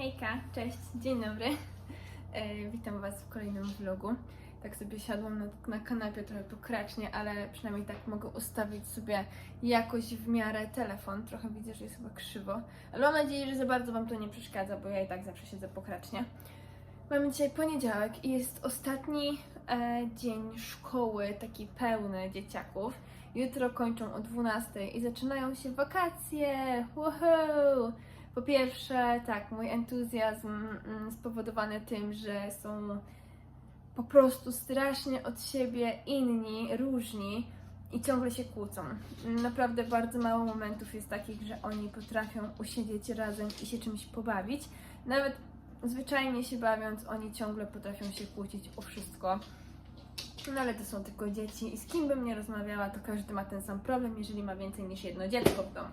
Hejka, cześć, dzień dobry. E, witam Was w kolejnym vlogu. Tak sobie siadłam na, na kanapie trochę pokracznie, ale przynajmniej tak mogę ustawić sobie jakoś w miarę telefon. Trochę widzę, że jest chyba krzywo, ale mam nadzieję, że za bardzo Wam to nie przeszkadza, bo ja i tak zawsze siedzę pokracznie. Mamy dzisiaj poniedziałek i jest ostatni e, dzień szkoły, taki pełny dzieciaków. Jutro kończą o 12 i zaczynają się wakacje. Woohoo! Po pierwsze, tak, mój entuzjazm mm, spowodowany tym, że są po prostu strasznie od siebie inni, różni i ciągle się kłócą. Naprawdę bardzo mało momentów jest takich, że oni potrafią usiedzieć razem i się czymś pobawić. Nawet zwyczajnie się bawiąc, oni ciągle potrafią się kłócić o wszystko. No ale to są tylko dzieci i z kim bym nie rozmawiała, to każdy ma ten sam problem, jeżeli ma więcej niż jedno dziecko w domu.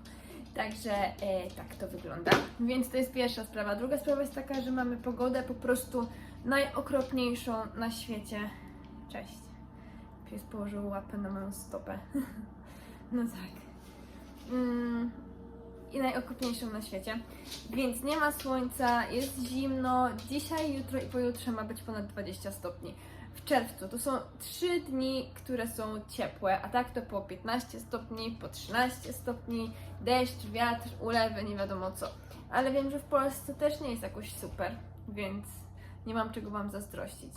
Także e, tak to wygląda. Więc to jest pierwsza sprawa. Druga sprawa jest taka, że mamy pogodę po prostu najokropniejszą na świecie. Cześć. Pies położył łapę na moją stopę. no tak. Mm, I najokropniejszą na świecie. Więc nie ma słońca, jest zimno. Dzisiaj, jutro i pojutrze ma być ponad 20 stopni. W czerwcu to są 3 dni, które są ciepłe, a tak to po 15 stopni, po 13 stopni, deszcz, wiatr, ulewy, nie wiadomo co. Ale wiem, że w Polsce też nie jest jakoś super, więc nie mam czego Wam zazdrościć.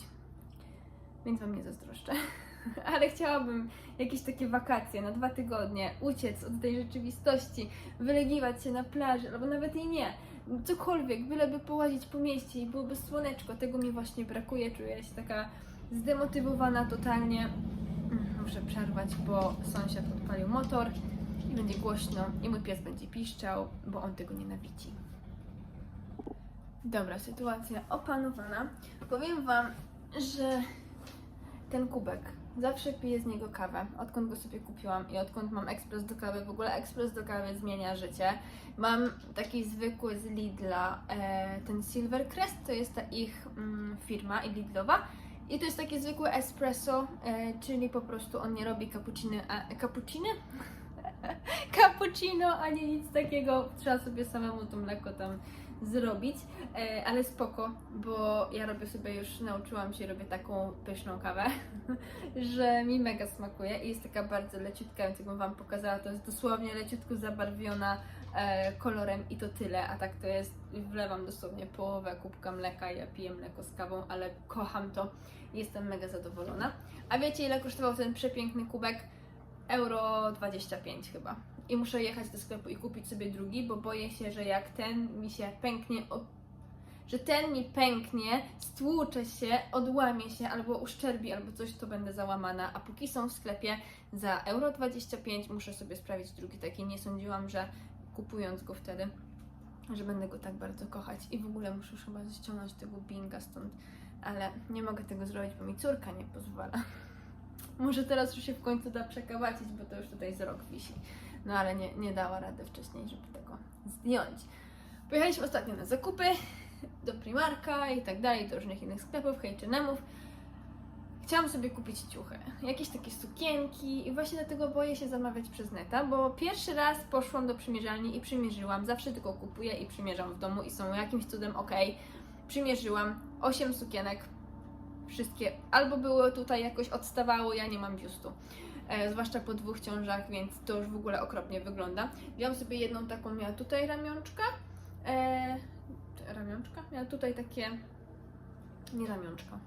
Więc Wam nie zazdroszczę. Ale chciałabym jakieś takie wakacje na dwa tygodnie, uciec od tej rzeczywistości, wylegiwać się na plaży, albo nawet i nie. Cokolwiek, byleby połazić po mieście i byłoby słoneczko, tego mi właśnie brakuje, czuję się taka zdemotywowana totalnie. Mm, Muszę przerwać, bo sąsiad odpalił motor i będzie głośno i mój pies będzie piszczał, bo on tego nienawidzi. Dobra, sytuacja opanowana. Powiem Wam, że ten kubek, zawsze piję z niego kawę, odkąd go sobie kupiłam i odkąd mam ekspres do kawy. W ogóle ekspres do kawy zmienia życie. Mam taki zwykły z Lidla, e, ten Silvercrest, to jest ta ich mm, firma i Lidlowa. I to jest takie zwykłe espresso, e, czyli po prostu on nie robi cappuccino, a, cappuccino? cappuccino, ani nic takiego. Trzeba sobie samemu to mleko tam zrobić, e, ale spoko, bo ja robię sobie już, nauczyłam się, robię taką pyszną kawę, że mi mega smakuje i jest taka bardzo leciutka, jakbym Wam pokazała, to jest dosłownie leciutko zabarwiona e, kolorem i to tyle, a tak to jest, wlewam dosłownie połowę kubka mleka, ja piję mleko z kawą, ale kocham to jestem mega zadowolona. A wiecie ile kosztował ten przepiękny kubek? Euro 25 chyba. I muszę jechać do sklepu i kupić sobie drugi, bo boję się, że jak ten mi się pęknie, że ten mi pęknie, stłucze się, odłamie się, albo uszczerbi, albo coś, to będę załamana. A póki są w sklepie za euro 25, muszę sobie sprawić drugi taki. Nie sądziłam, że kupując go wtedy, że będę go tak bardzo kochać. I w ogóle muszę już chyba ściągnąć tego binga stąd, ale nie mogę tego zrobić, bo mi córka nie pozwala. Może teraz już się w końcu da przekałacić, bo to już tutaj z rok wisi. No ale nie, nie dała rady wcześniej, żeby tego zdjąć. Pojechaliśmy ostatnio na zakupy do Primarka i tak dalej, do różnych innych sklepów, H&M'ów. Chciałam sobie kupić ciuchy, jakieś takie sukienki i właśnie dlatego boję się zamawiać przez neta, bo pierwszy raz poszłam do przymierzalni i przymierzyłam, zawsze tylko kupuję i przymierzam w domu i są jakimś cudem ok. Przymierzyłam 8 sukienek, wszystkie albo były tutaj jakoś odstawało, ja nie mam biustu. E, zwłaszcza po dwóch ciążach, więc to już w ogóle okropnie wygląda. Wziąłam sobie jedną taką, miała tutaj ramionczka, e, ramionczka? Miała tutaj takie, nie ramionczka.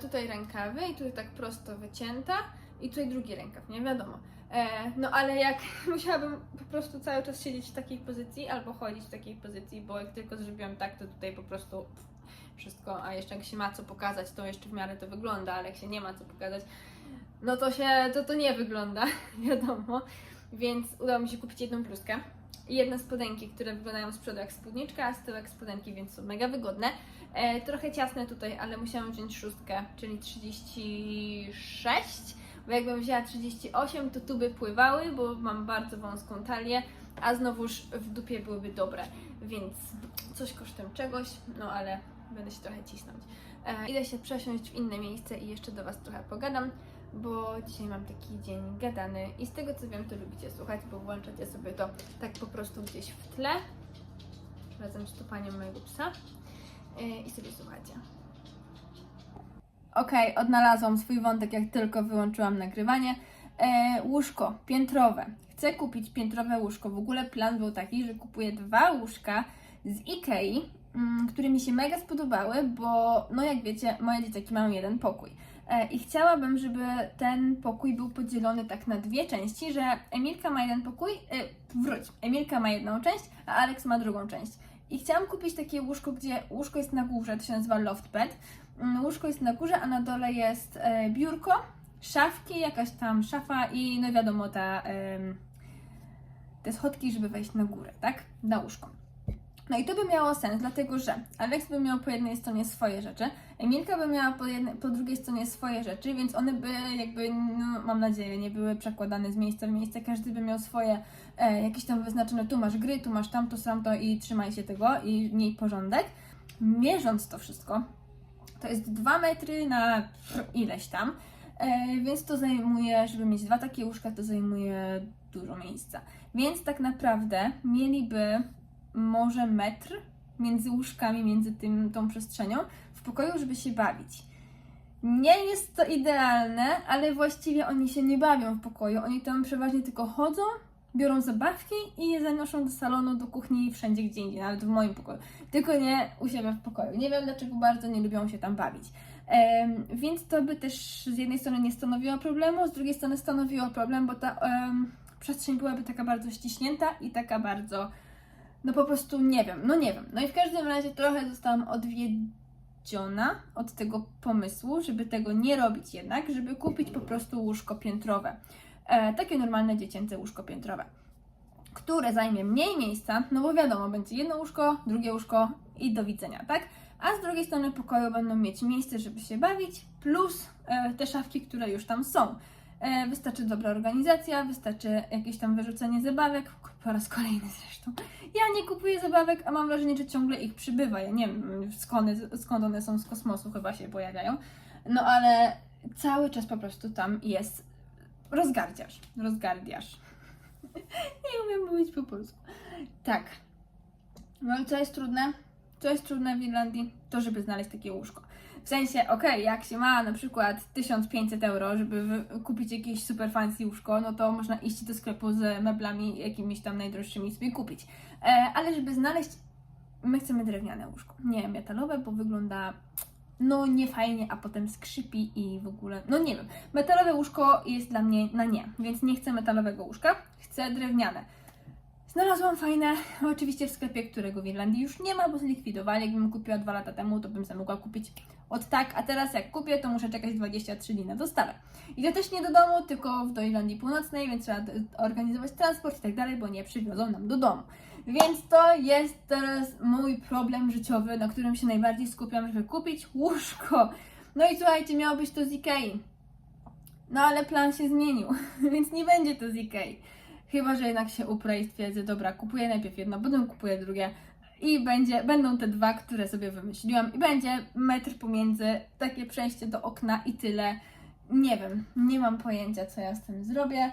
Tutaj rękawy i tutaj tak prosto wycięta i tutaj drugi rękaw, nie wiadomo. E, no ale jak musiałabym po prostu cały czas siedzieć w takiej pozycji albo chodzić w takiej pozycji, bo jak tylko zrobiłam tak, to tutaj po prostu wszystko, a jeszcze jak się ma co pokazać, to jeszcze w miarę to wygląda, ale jak się nie ma co pokazać, no to się, to to nie wygląda, wiadomo. Więc udało mi się kupić jedną bluzkę i jedne spodenki, które wyglądają z przodu jak spódniczka, a z tyłu jak spodenki, więc są mega wygodne. E, trochę ciasne tutaj, ale musiałam wziąć szóstkę, czyli 36, bo jakbym wzięła 38, to tu by pływały, bo mam bardzo wąską talię, a znowuż w dupie byłyby dobre, więc coś kosztem czegoś, no ale będę się trochę cisnąć. E, idę się przesiąść w inne miejsce i jeszcze do Was trochę pogadam, bo dzisiaj mam taki dzień gadany i z tego co wiem, to lubicie słuchać, bo włączacie sobie to tak po prostu gdzieś w tle. razem z tupaniem mojego psa. E, I sobie słuchajcie. Okej, odnalazłam swój wątek, jak tylko wyłączyłam nagrywanie. E, łóżko piętrowe. Chcę kupić piętrowe łóżko. W ogóle plan był taki, że kupuję dwa łóżka z Ikei, mm, które mi się mega spodobały, bo no jak wiecie, moje dzieciaki mają jeden pokój. E, I chciałabym, żeby ten pokój był podzielony tak na dwie części, że Emilka ma jeden pokój, e, wróć, Emilka ma jedną część, a Alex ma drugą część. I chciałam kupić takie łóżko, gdzie łóżko jest na górze, to się nazywa loft bed. Mm, Łóżko jest na górze, a na dole jest e, biurko, szafki, jakaś tam szafa i no wiadomo ta, te schodki, żeby wejść na górę, tak? Na łóżko. No i to by miało sens, dlatego że Alex by miał po jednej stronie swoje rzeczy, Emilka by miała po, jednej, po drugiej stronie swoje rzeczy, więc one by jakby, no, mam nadzieję, nie były przekładane z miejsca w miejsce, każdy by miał swoje e, jakieś tam wyznaczone, tu masz gry, tu masz tamto, tamto i trzymaj się tego i miej porządek. Mierząc to wszystko, to jest 2 metry na ileś tam, e, więc to zajmuje, żeby mieć dwa takie łóżka, to zajmuje dużo miejsca. Więc tak naprawdę mieliby może metr między łóżkami, między tym, tą przestrzenią w pokoju, żeby się bawić. Nie jest to idealne, ale właściwie oni się nie bawią w pokoju. Oni tam przeważnie tylko chodzą, biorą zabawki i je zanoszą do salonu, do kuchni i wszędzie gdzie indziej, nawet w moim pokoju. Tylko nie u siebie w pokoju. Nie wiem dlaczego bardzo nie lubią się tam bawić. Em, więc to by też z jednej strony nie stanowiło problemu, z drugiej strony stanowiło problem, bo ta em, przestrzeń byłaby taka bardzo ściśnięta i taka bardzo, no po prostu nie wiem, no nie wiem. No i w każdym razie trochę zostałam odwiedziona od tego pomysłu, żeby tego nie robić jednak, żeby kupić po prostu łóżko piętrowe. E, takie normalne dziecięce łóżko piętrowe, które zajmie mniej miejsca, no bo wiadomo, będzie jedno łóżko, drugie łóżko i do widzenia, tak? A z drugiej strony pokoju będą mieć miejsce, żeby się bawić, plus e, te szafki, które już tam są. E, wystarczy dobra organizacja, wystarczy jakieś tam wyrzucenie zabawek, po raz kolejny zresztą. Ja nie kupuję zabawek, a mam wrażenie, że ciągle ich przybywa. Ja nie wiem skąd, skąd one są z kosmosu, chyba się pojawiają. No ale cały czas po prostu tam jest rozgardiasz. Rozgardiasz. nie umiem mówić po polsku. Tak. No i co jest trudne? Co jest trudne w Irlandii? To, żeby znaleźć takie łóżko. W sensie, okej, jak się ma na przykład 1500 euro, żeby kupić jakieś super fancy łóżko, no to można iść do sklepu z meblami jakimiś tam najdroższymi i sobie kupić. E, ale żeby znaleźć, my chcemy drewniane łóżko, nie metalowe, bo wygląda no niefajnie, a potem skrzypi i w ogóle, no nie wiem. Metalowe łóżko jest dla mnie na nie, więc nie chcę metalowego łóżka, chcę drewniane. Znalazłam fajne, oczywiście w sklepie, którego w Irlandii już nie ma, bo zlikwidowali. Jakbym kupiła dwa lata temu, to bym sobie mogła kupić od tak, a teraz jak kupię, to muszę czekać 23 dni na dostawę. I to też nie do domu, tylko do Irlandii Północnej, więc trzeba organizować transport i tak dalej, bo nie przywiozą nam do domu. Więc to jest teraz mój problem życiowy, na którym się najbardziej skupiam, żeby kupić łóżko. No i słuchajcie, miało być to z Ikei. No ale plan się zmienił, więc nie będzie to z Ikei. Chyba, że jednak się uprę i stwierdzę, dobra, kupuję najpierw jedno, potem kupuję drugie i będzie, będą te dwa, które sobie wymyśliłam i będzie metr pomiędzy, takie przejście do okna i tyle. Nie wiem, nie mam pojęcia, co ja z tym zrobię,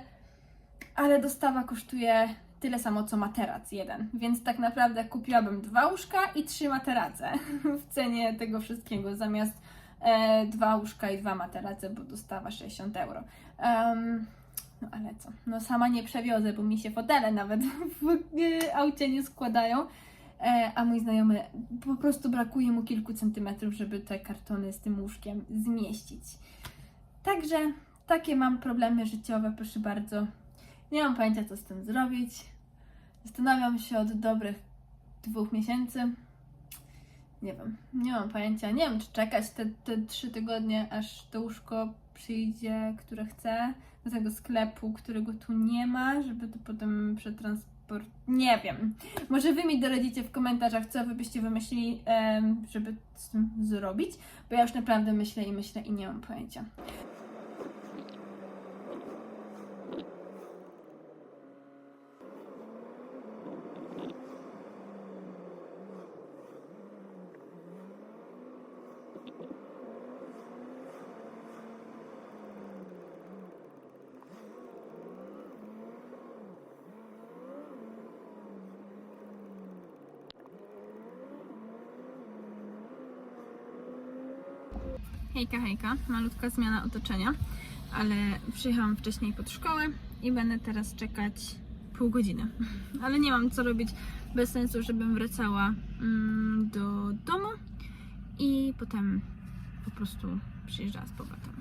ale dostawa kosztuje tyle samo, co materac jeden, więc tak naprawdę kupiłabym dwa łóżka i trzy materace w cenie tego wszystkiego, zamiast e, dwa łóżka i dwa materace, bo dostawa 60 euro. Em, no ale co? No sama nie przewiozę, bo mi się fotele nawet w e, aucie nie składają. E, a mój znajomy po prostu brakuje mu kilku centymetrów, żeby te kartony z tym łóżkiem zmieścić. Także takie mam problemy życiowe, proszę bardzo. Nie mam pojęcia, co z tym zrobić. Zastanawiam się od dobrych dwóch miesięcy. Nie wiem, nie mam pojęcia. Nie wiem, czy czekać te, te trzy tygodnie, aż to łóżko przyjdzie, które chcę, do tego sklepu, którego tu nie ma, żeby to potem przetransport. Nie wiem. Może wy mi doradzicie w komentarzach, co wy byście wymyślili, żeby z tym zrobić, bo ja już naprawdę myślę i myślę i nie mam pojęcia. Hejka, hejka. Malutka zmiana otoczenia, ale przyjechałam wcześniej pod szkołę i będę teraz czekać pół godziny. Ale nie mam co robić bez sensu, żebym wracała mm, do domu i potem po prostu przyjeżdżała z powrotem.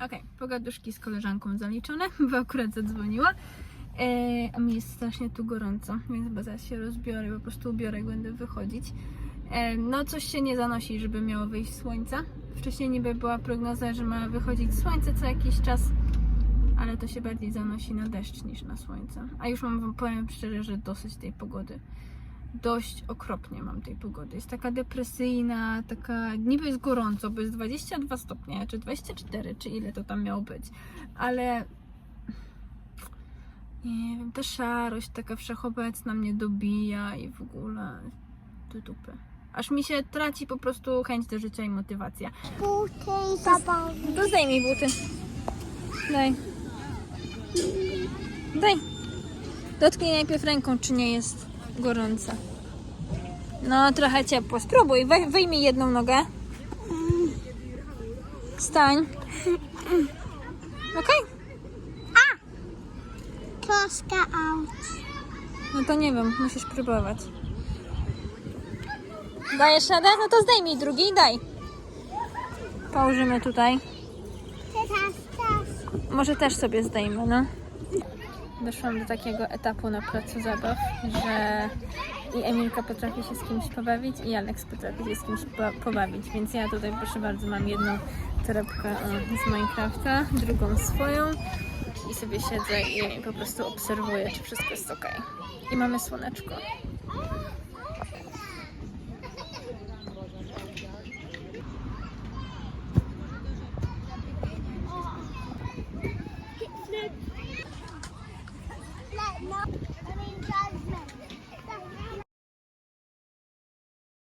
Okej, pogaduszki z koleżanką zaliczone, bo akurat zadzwoniła. E, a mi jest strasznie tu gorąco, więc chyba zaraz się rozbiorę, po prostu ubiorę, będę wychodzić. E, no coś się nie zanosi, żeby miało wyjść słońce. Wcześniej niby była prognoza, że ma wychodzić słońce co jakiś czas, ale to się bardziej zanosi na deszcz niż na słońce. A już mam, wam powiem szczerze, że dosyć tej pogody. Dość okropnie mam tej pogody. Jest taka depresyjna, taka niby jest gorąco, bo jest 22 stopnie, czy 24, czy ile to tam miało być. Ale nie wiem, ta szarość taka wszechobecna mnie dobija i w ogóle do dupy. Aż mi się traci po prostu chęć do życia i motywacja. Buty i zabawy. To zdejmij buty. Daj. Daj. Dotknij najpierw ręką, czy nie jest gorąca. No, trochę ciepło. Spróbuj, Wej- wyjmij jedną nogę. Stań. Okej? Troszkę aut. No to nie wiem, musisz próbować. Dajesz radę? No to zdejmij drugi i daj. Położymy tutaj. Może też sobie zdejmę, no. Doszłam do takiego etapu na placu zabaw, że i Emilka potrafi się z kimś pobawić i Alex potrafi się z kimś po- pobawić, więc ja tutaj proszę bardzo mam jedną torebkę z Minecrafta, drugą swoją i sobie siedzę i po prostu obserwuję, czy wszystko jest ok. I mamy słoneczko.